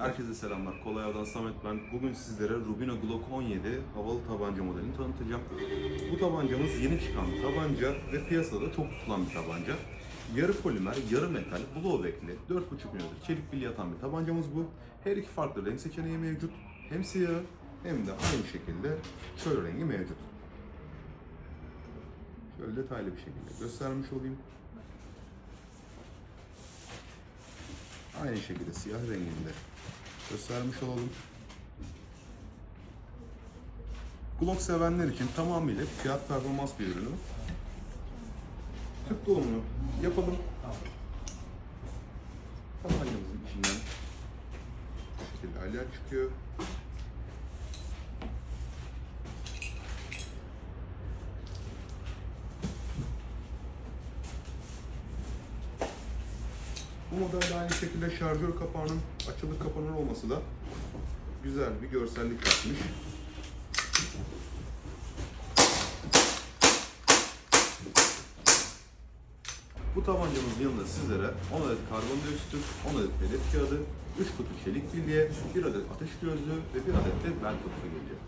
Herkese selamlar. Kolay Av'dan Samet ben. Bugün sizlere Rubino Glock 17 havalı tabanca modelini tanıtacağım. Bu tabancamız yeni çıkan tabanca ve piyasada çok tutulan bir tabanca. Yarı polimer, yarı metal, blowback'li, 4.5 mm çelik bilye atan bir tabancamız bu. Her iki farklı renk seçeneği mevcut. Hem siyah hem de aynı şekilde şöyle rengi mevcut. Şöyle detaylı bir şekilde göstermiş olayım. Aynı şekilde siyah renginde göstermiş olalım. Glock sevenler için tamamıyla fiyat performans bir ürünü. Tık dolumunu yapalım. Tabancamızın içinden bu şekilde alyan çıkıyor. Bu modelde aynı şekilde şarjör kapağının açılıp kapanır olması da güzel bir görsellik katmış. Bu tabancamızın yanında sizlere 10 adet karbondioksit, 10 adet pellet kağıdı, 3 kutu çelik bilye, 1 adet ateş gözlüğü ve 1 adet de bel kutusu geliyor.